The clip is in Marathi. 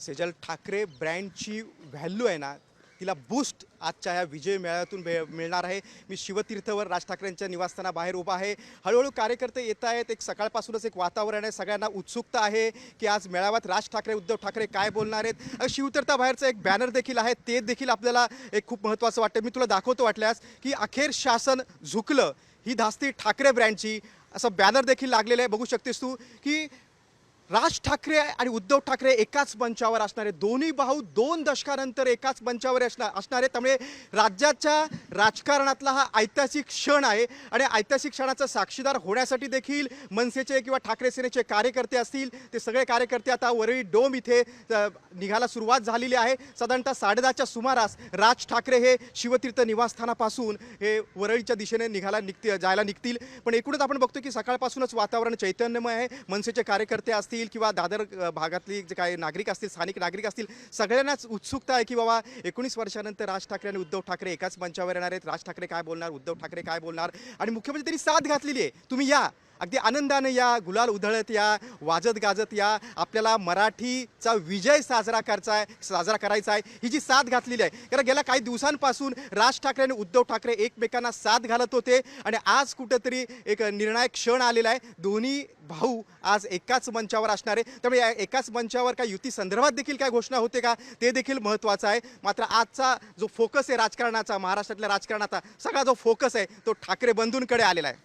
सेजल ठाकरे ब्रँडची व्हॅल्यू आहे ना तिला बूस्ट आजच्या या विजय मेळाव्यातून भे मिळणार आहे. मी शिवतीर्थवर राज ठाकरेंच्या निवासस्थानाबाहेर उभा आहे. हळूहळू कार्यकर्ते येत आहेत. एक सकाळपासूनच एक वातावरण आहे. सगळ्यांना उत्सुकता आहे की आज मेळाव्यात राज ठाकरे उद्धव ठाकरे काय बोलणार आहेत. अ, शिवतीर्थाबाहेरचं एक बॅनर देखील आहे. ते देखील आपल्याला एक खूप महत्त्वाचं वाटतं. मी तुला दाखवतो वाटल्यास की अखेर शासन झुकलं. ही धास्ती ठाकरे ब्रँडची असं बॅनर देखील लागलेलं आहे. बघू शकतेस तू की राज ठाकरे आणि उद्धव ठाकरे एकाच मंचावर असणारे दोन्ही भाऊ दोन दशकानंतर एकाच मंचावर असणार असणारे. त्यामुळे राज्याच्या राजकारणातला हा ऐतिहासिक क्षण आहे आणि ऐतिहासिक क्षणाचा साक्षीदार होण्यासाठी देखील मनसेचे किंवा ठाकरे सेनेचे कार्यकर्ते असतील ते सगळे कार्यकर्ते आता वरळी डोम इथे निघायला सुरुवात झालेली आहे. साधारणतः साडेदहाच्या सुमारास राज ठाकरे हे शिवतीर्थ निवासस्थानापासून हे वरळीच्या दिशेने निघायला निघते जायला निघतील. पण एकूणच आपण बघतो की सकाळपासूनच वातावरण चैतन्यमय आहे. मनसेचे कार्यकर्ते असतील किंवा दादर भागातली जे काही नागरिक असतील स्थानिक नागरिक असतील सगळ्यांनाच उत्सुकता आहे की बाबा एकोणीस वर्षानंतर राज ठाकरे आणि उद्धव ठाकरे एकाच मंचावर येणार आहेत. राज ठाकरे काय बोलणार? उद्धव ठाकरे काय बोलणार? आणि मुख्यमंत्री त्यांनी साथ घातलेली आहे. तुम्ही या. अगदी आनंदाने या गुलाल उधळत या वाजत गाजत या आपल्याला मराठीचा विजय साजरा करायचा आहे साजरा करायचा आहे. ही जी साथ घातलेली आहे कारण गेल्या काही दिवसांपासून राज ठाकरे आणि उद्धव ठाकरे एकमेकांना साथ घालत होते आणि आज कुठंतरी एक निर्णायक क्षण आलेला आहे. दोन्ही भाऊ आज एकाच मंचावर असणार आहे. त्यामुळे या एकाच मंचावर काय युती संदर्भात देखील काय घोषणा होते का ते देखील महत्त्वाचं आहे. मात्र आजचा जो फोकस आहे राजकारणाचा महाराष्ट्रातल्या राजकारणाचा सगळा जो फोकस आहे तो ठाकरे बंधूंकडे आलेला आहे.